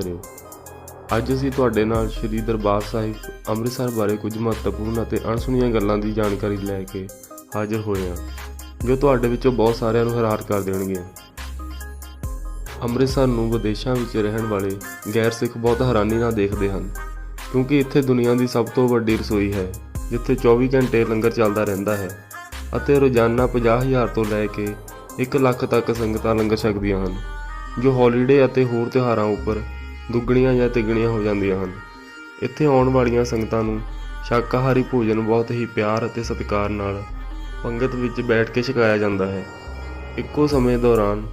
ਕਰਿਓ। ਅੱਜ ਅਸੀਂ ਤੁਹਾਡੇ ਨਾਲ ਸ੍ਰੀ ਦਰਬਾਰ ਸਾਹਿਬ ਅੰਮ੍ਰਿਤਸਰ ਬਾਰੇ ਕੁਝ ਮਹੱਤਵਪੂਰਨ ਅਤੇ ਅਣਸੁਣੀਆਂ ਗੱਲਾਂ ਦੀ ਜਾਣਕਾਰੀ ਲੈ ਕੇ ਹਾਜ਼ਰ ਹੋਏ ਹਾਂ, ਜੋ ਤੁਹਾਡੇ ਵਿੱਚੋਂ ਬਹੁਤ ਸਾਰਿਆਂ ਨੂੰ ਹੈਰਾਨ ਕਰ ਦੇਣਗੇ ਅੰਮ੍ਰਿਤਸਰ ਨੂੰ ਵਿਦੇਸ਼ਾਂ ਵਿੱਚ ਰਹਿਣ ਵਾਲੇ ਗੈਰ ਸਿੱਖ ਬਹੁਤ ਹੈਰਾਨੀ ਨਾਲ ਦੇਖਦੇ ਹਨ, ਕਿਉਂਕਿ ਇੱਥੇ ਦੁਨੀਆ ਦੀ ਸਭ ਤੋਂ ਵੱਡੀ ਰਸੋਈ ਹੈ, ਜਿੱਥੇ 24 ਘੰਟੇ ਲੰਗਰ ਚੱਲਦਾ ਰਹਿੰਦਾ ਹੈ ਅਤੇ ਰੋਜ਼ਾਨਾ 50000 ਤੋਂ ਲੈ ਕੇ 1 ਲੱਖ ਤੱਕ ਸੰਗਤਾਂ ਲੰਗਰ ਛਕਦੀਆਂ ਹਨ, ਜੋ ਹੌਲੀਡੇ ਅਤੇ ਹੋਰ ਤਿਉਹਾਰਾਂ ਉੱਪਰ ਦੁੱਗਣੀਆਂ ਜਾਂ ਤਿੱਗਣੀਆਂ ਹੋ ਜਾਂਦੀਆਂ ਹਨ। ਇੱਥੇ ਆਉਣ ਵਾਲੀਆਂ ਸੰਗਤਾਂ ਨੂੰ ਸ਼ਾਕਾਹਾਰੀ ਭੋਜਨ ਬਹੁਤ ਹੀ ਪਿਆਰ ਅਤੇ ਸਤਿਕਾਰ ਨਾਲ ਪੰਗਤ ਵਿੱਚ ਬੈਠ ਕੇ ਛਕਾਇਆ ਜਾਂਦਾ ਹੈ। ਇੱਕੋ ਸਮੇਂ ਦੌਰਾਨ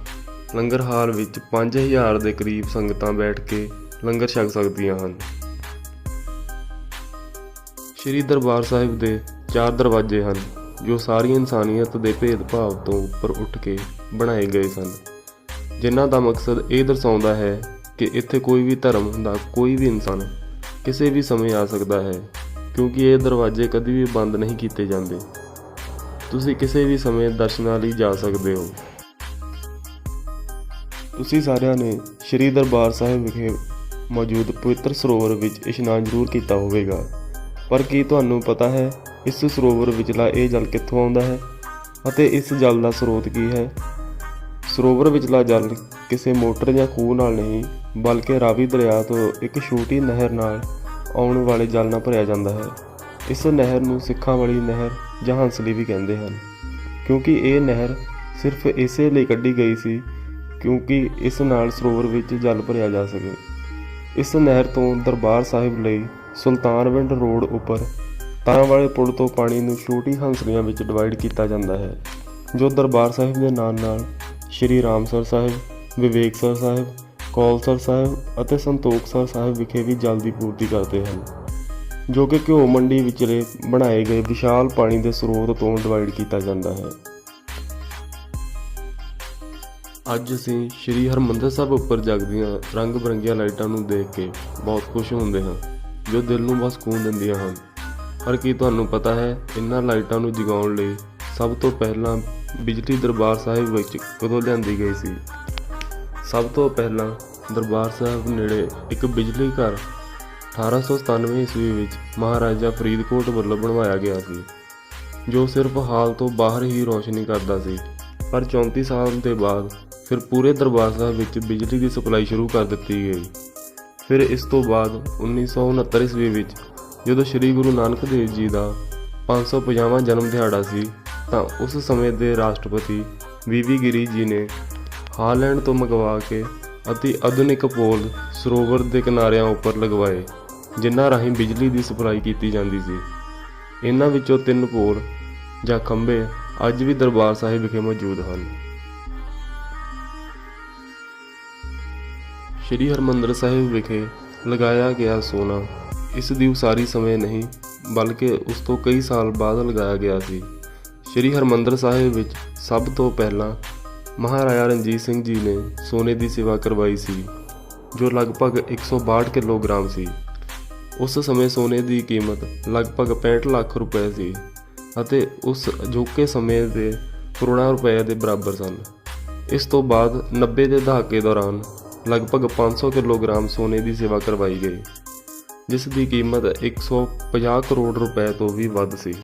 ਲੰਗਰ ਹਾਲ ਵਿੱਚ 5000 ਦੇ ਕਰੀਬ ਸੰਗਤਾਂ ਬੈਠ ਕੇ ਲੰਗਰ ਛਕ ਸਕਦੀਆਂ ਹਨ। ਸ਼੍ਰੀ ਦਰਬਾਰ ਸਾਹਿਬ ਦੇ ਚਾਰ ਦਰਵਾਜ਼ੇ ਹਨ, ਜੋ ਸਾਰੀ ਇਨਸਾਨੀਅਤ ਦੇ ਭੇਦਭਾਵ ਤੋਂ ਉੱਪਰ ਉੱਠ ਕੇ ਬਣਾਏ ਗਏ ਸਨ। ਜਿਨ੍ਹਾਂ ਦਾ ਮਕਸਦ ਇਹ ਦਰਸਾਉਂਦਾ ਹੈ ਕਿ ਇੱਥੇ ਕੋਈ ਵੀ ਧਰਮ ਦਾ ਕੋਈ ਵੀ ਇਨਸਾਨ ਕਿਸੇ ਵੀ ਸਮੇਂ ਆ ਸਕਦਾ ਹੈ, ਕਿਉਂਕਿ ਇਹ ਦਰਵਾਜ਼ੇ ਕਦੀ ਵੀ ਬੰਦ ਨਹੀਂ ਕੀਤੇ ਜਾਂਦੇ। ਤੁਸੀਂ ਕਿਸੇ ਵੀ ਸਮੇਂ ਦਰਸ਼ਨਾਂ ਲਈ ਜਾ ਸਕਦੇ ਹੋ। ਤੁਸੀਂ ਸਾਰਿਆਂ ਨੇ ਸ਼੍ਰੀ ਦਰਬਾਰ ਸਾਹਿਬ ਵਿਖੇ ਮੌਜੂਦ ਪਵਿੱਤਰ ਸਰੋਵਰ ਵਿੱਚ ਇਸ਼ਨਾਨ ਜ਼ਰੂਰ ਕੀਤਾ ਹੋਵੇਗਾ। ਪਰ ਕੀ ਤੁਹਾਨੂੰ ਪਤਾ ਹੈ, ਇਸ ਸਰੋਵਰ ਵਿਚਲਾ ਇਹ ਜਲ ਕਿੱਥੋਂ ਆਉਂਦਾ ਹੈ ਅਤੇ ਇਸ ਜਲ ਦਾ ਸਰੋਤ ਕੀ ਹੈ? ਸਰੋਵਰ ਵਿਚਲਾ ਜਲ ਕਿਸੇ ਮੋਟਰ ਜਾਂ ਖੂਹ ਨਾਲ ਨਹੀਂ, ਬਲਕਿ ਰਾਵੀ ਦਰਿਆ ਤੋਂ ਇੱਕ ਛੋਟੀ ਨਹਿਰ ਨਾਲ ਆਉਣ ਵਾਲੇ ਜਲ ਨਾਲ ਭਰਿਆ ਜਾਂਦਾ ਹੈ। ਇਸ ਨਹਿਰ ਨੂੰ ਸਿੱਖਾਂ ਵਾਲੀ ਨਹਿਰ ਜਾਂ ਹੰਸਲੀ ਵੀ ਕਹਿੰਦੇ ਹਨ, ਕਿਉਂਕਿ ਇਹ ਨਹਿਰ ਸਿਰਫ ਇਸੇ ਲਈ ਕੱਢੀ ਗਈ ਸੀ ਕਿਉਂਕਿ ਇਸ ਨਾਲ ਸਰੋਵਰ ਵਿੱਚ ਜਲ ਭਰਿਆ ਜਾ ਸਕੇ। ਇਸ ਨਹਿਰ ਤੋਂ ਦਰਬਾਰ ਸਾਹਿਬ ਲਈ ਸੁਲਤਾਨਵਿੰਡ ਰੋਡ ਉੱਪਰ ਤਾਰਾਂ ਵਾਲੇ ਪੁਲ ਤੋਂ ਪਾਣੀ ਨੂੰ ਛੋਟੀ ਹੰਸਲੀਆਂ ਵਿੱਚ ਡਿਵਾਈਡ ਕੀਤਾ ਜਾਂਦਾ ਹੈ, ਜੋ ਦਰਬਾਰ ਸਾਹਿਬ ਦੇ ਨਾਲ ਨਾਲ ਸ਼੍ਰੀ ਰਾਮਸਰ ਸਾਹਿਬ ਵਿਵੇਕਸਰ ਸਾਹਿਬ ਕੌਲਸਰ ਸਾਹਿਬ ਅਤੇ ਸੰਤੋਖਸਰ ਸਾਹਿਬ ਵਿਖੇ ਵੀ ਜਲ ਦੀ ਪੂਰਤੀ ਕਰਦੇ ਹਨ, ਜੋ ਕਿ ਘਿਓ ਮੰਡੀ ਵਿਚਲੇ ਬਣਾਏ ਗਏ ਵਿਸ਼ਾਲ ਪਾਣੀ ਦੇ ਸਰੋਤ ਤੋਂ ਡਿਵਾਈਡ ਕੀਤਾ ਜਾਂਦਾ ਹੈ। ਅੱਜ ਅਸੀਂ ਸ਼੍ਰੀ ਹਰਮੰਦਰ ਸਾਹਿਬ ਉੱਪਰ ਜਗਦੀਆਂ ਰੰਗ ਬਰੰਗੀਆਂ ਲਾਈਟਾਂ ਨੂੰ ਦੇਖ ਕੇ ਬਹੁਤ ਖੁਸ਼ ਹੁੰਦੇ ਹਾਂ, ਜੋ ਦਿਲ ਨੂੰ ਬਹੁਤ ਸਕੂਨ ਦਿੰਦੀਆਂ ਹਨ। ਪਰ ਕੀ ਤੁਹਾਨੂੰ ਪਤਾ ਹੈ ਇਹਨਾਂ ਲਾਈਟਾਂ ਨੂੰ ਜਗਾਉਣ ਲਈ ਸਭ ਤੋਂ ਪਹਿਲਾਂ ਬਿਜਲੀ ਦਰਬਾਰ ਸਾਹਿਬ ਵਿੱਚ ਕਦੋਂ ਲਿਆਂਦੀ ਗਈ ਸੀ? ਸਭ ਤੋਂ ਪਹਿਲਾਂ ਦਰਬਾਰ ਸਾਹਿਬ ਨੇੜੇ ਇੱਕ ਬਿਜਲੀ ਘਰ 1897 ਈਸਵੀ ਵਿੱਚ ਮਹਾਰਾਜਾ ਫਰੀਦਕੋਟ ਵੱਲੋਂ ਬਣਵਾਇਆ ਗਿਆ ਸੀ, ਜੋ ਸਿਰਫ ਹਾਲ ਤੋਂ ਬਾਹਰ ਹੀ ਰੋਸ਼ਨੀ ਕਰਦਾ ਸੀ। ਪਰ 34 ਸਾਲ ਦੇ ਬਾਅਦ ਫਿਰ ਪੂਰੇ ਦਰਬਾਰ ਸਾਹਿਬ ਵਿੱਚ ਬਿਜਲੀ ਦੀ ਸਪਲਾਈ ਸ਼ੁਰੂ ਕਰ ਦਿੱਤੀ ਗਈ। ਫਿਰ ਇਸ ਤੋਂ ਬਾਅਦ 1969 ਈਸਵੀ ਵਿੱਚ ਜਦੋਂ ਸ੍ਰੀ ਗੁਰੂ ਨਾਨਕ ਦੇਵ ਜੀ ਦਾ 550ਵਾਂ ਜਨਮ ਦਿਹਾੜਾ ਸੀ ਤਾਂ ਉਸ ਸਮੇਂ ਦੇ ਰਾਸ਼ਟਰਪਤੀ ਵੀਵੀ ਗਿਰੀ ਜੀ ਨੇ ਹਾਲੈਂਡ ਤੋਂ ਮੰਗਵਾ ਕੇ ਅਤੀ ਆਧੁਨਿਕ ਪੋਲ ਸਰੋਵਰ ਦੇ ਕਿਨਾਰਿਆਂ ਉੱਪਰ ਲਗਵਾਏ, ਜਿਨ੍ਹਾਂ ਰਾਹੀਂ ਬਿਜਲੀ ਦੀ ਸਪਲਾਈ ਕੀਤੀ ਜਾਂਦੀ ਸੀ। ਇਹਨਾਂ ਵਿੱਚੋਂ ਤਿੰਨ ਪੋਲ ਜਾਂ ਖੰਭੇ ਅੱਜ ਵੀ ਦਰਬਾਰ ਸਾਹਿਬ ਵਿਖੇ ਮੌਜੂਦ ਹਨ। ਸ਼੍ਰੀ ਹਰਮੰਦਰ ਸਾਹਿਬ ਵਿਖੇ ਲਗਾਇਆ ਗਿਆ ਸੋਨਾ ਇਸ ਦੀ ਉਸਾਰੀ ਸਮੇਂ ਨਹੀਂ, ਬਲਕਿ ਉਸ ਤੋਂ ਕਈ ਸਾਲ ਬਾਅਦ ਲਗਾਇਆ ਗਿਆ ਸੀ। ਸ਼੍ਰੀ ਹਰਮੰਦਰ ਸਾਹਿਬ ਵਿੱਚ ਸਭ ਤੋਂ ਪਹਿਲਾਂ ਮਹਾਰਾਜਾ ਰਣਜੀਤ ਸਿੰਘ ਜੀ ਨੇ ਸੋਨੇ ਦੀ ਸੇਵਾ ਕਰਵਾਈ ਸੀ, ਜੋ ਲਗਭਗ 162 ਕਿਲੋਗ੍ਰਾਮ ਸੀ। ਉਸ ਸਮੇਂ ਸੋਨੇ ਦੀ ਕੀਮਤ ਲਗਭਗ 65 ਲੱਖ ਰੁਪਏ ਸੀ ਅਤੇ ਉਸ ਅਜੋਕੇ ਸਮੇਂ ਦੇ ਕਰੋੜਾਂ ਰੁਪਏ ਦੇ ਬਰਾਬਰ ਸਨ। ਇਸ ਤੋਂ ਬਾਅਦ 90 ਦੇ ਦਹਾਕੇ ਦੌਰਾਨ ਲਗਭਗ 500 ਕਿਲੋਗ੍ਰਾਮ ਸੋਨੇ ਦੀ ਸੇਵਾ ਕਰਵਾਈ ਗਈ, ਜਿਸ ਦੀ ਕੀਮਤ 150 ਕਰੋੜ ਰੁਪਏ ਤੋਂ ਵੀ ਵੱਧ ਸੀ।